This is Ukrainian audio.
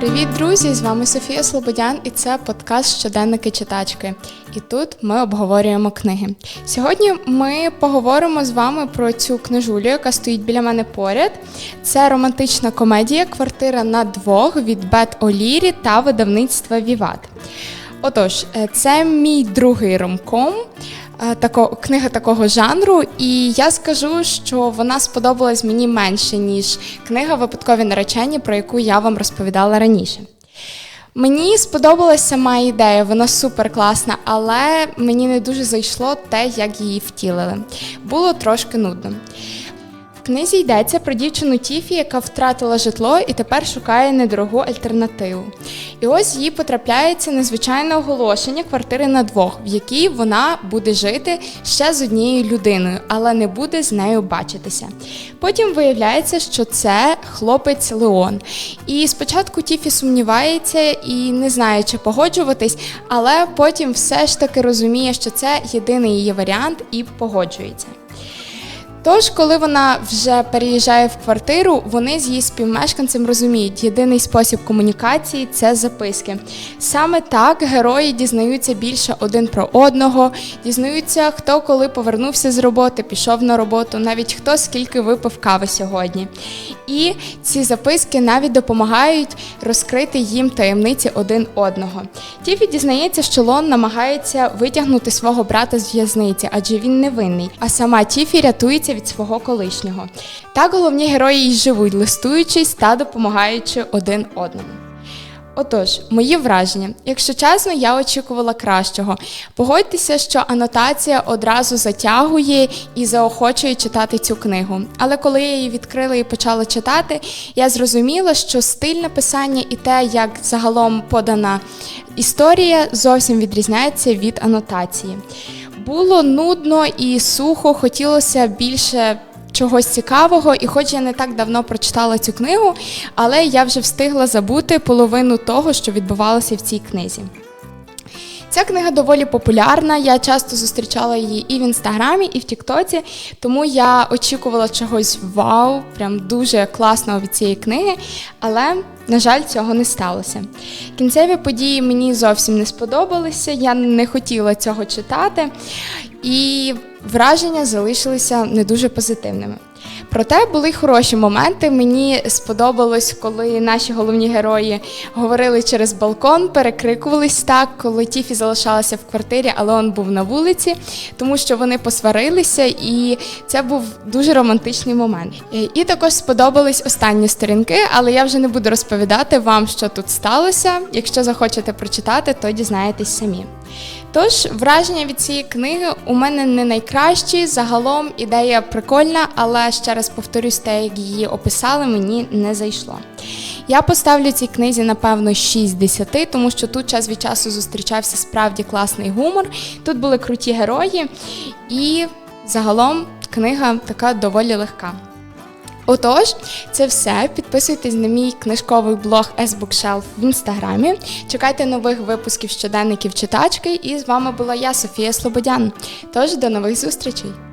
Привіт, друзі! З вами Софія Слободян, і це подкаст Щоденники читачки. І тут ми обговорюємо книги. Сьогодні ми поговоримо з вами про цю книжулю, яка стоїть біля мене поряд. Це романтична комедія Квартира на двох від Бет Олірі та видавництва Віват. Отож, е, це мій другий ромком. е, Тако, книга такого жанру, і я скажу, що вона сподобалась мені менше, ніж книга Випадкові наречені, про яку я вам розповідала раніше. Мені сподобалася сама ідея, вона супер класна, але мені не дуже зайшло те, як її втілили. Було трошки нудно. В книзі йдеться про дівчину Тіфі, яка втратила житло і тепер шукає недорогу альтернативу. І ось їй потрапляється незвичайне оголошення квартири на двох, в якій вона буде жити ще з однією людиною, але не буде з нею бачитися. Потім виявляється, що це хлопець Леон. І спочатку Тіфі сумнівається і не знає, чи погоджуватись, але потім все ж таки розуміє, що це єдиний її варіант і погоджується. Тож, коли вона вже переїжджає в квартиру, вони з її співмешканцем розуміють, єдиний спосіб комунікації це записки. Саме так герої дізнаються більше один про одного, дізнаються, хто коли повернувся з роботи, пішов на роботу, навіть хто скільки випив кави сьогодні. І ці записки навіть допомагають розкрити їм таємниці один одного. Тіфі дізнається, що Лон намагається витягнути свого брата з в'язниці, адже він невинний. А сама Тіфі рятується від свого колишнього. Так головні герої й живуть, листуючись та допомагаючи один одному. Отож, мої враження. Якщо чесно, я очікувала кращого. Погодьтеся, що анотація одразу затягує і заохочує читати цю книгу. Але коли я її відкрила і почала читати, я зрозуміла, що стиль написання і те, як загалом подана історія, зовсім відрізняється від анотації. Було нудно і сухо, хотілося більше чогось цікавого, і хоч я не так давно прочитала цю книгу, але я вже встигла забути половину того, що відбувалося в цій книзі. Ця книга доволі популярна. Я часто зустрічала її і в інстаграмі, і в Тіктоці, тому я очікувала чогось вау, прям дуже класного від цієї книги, але, на жаль, цього не сталося. Кінцеві події мені зовсім не сподобалися, я не хотіла цього читати, і враження залишилися не дуже позитивними. Проте були хороші моменти. Мені сподобалось, коли наші головні герої говорили через балкон, перекрикувались так, коли Тіфі залишалася в квартирі, але он був на вулиці, тому що вони посварилися, і це був дуже романтичний момент. І також сподобались останні сторінки, але я вже не буду розповідати вам, що тут сталося. Якщо захочете прочитати, то дізнаєтесь самі. Тож, враження від цієї книги у мене не найкращі. Загалом ідея прикольна, але ще раз повторюсь, те, як її описали, мені не зайшло. Я поставлю цій книзі, напевно, 6 10, тому що тут час від часу зустрічався справді класний гумор. Тут були круті герої, і загалом книга така доволі легка. Отож, це все. Підписуйтесь на мій книжковий блог S-Bookshelf в інстаграмі. Чекайте нових випусків щоденників читачки. І з вами була я, Софія Слободян. Тож до нових зустрічей!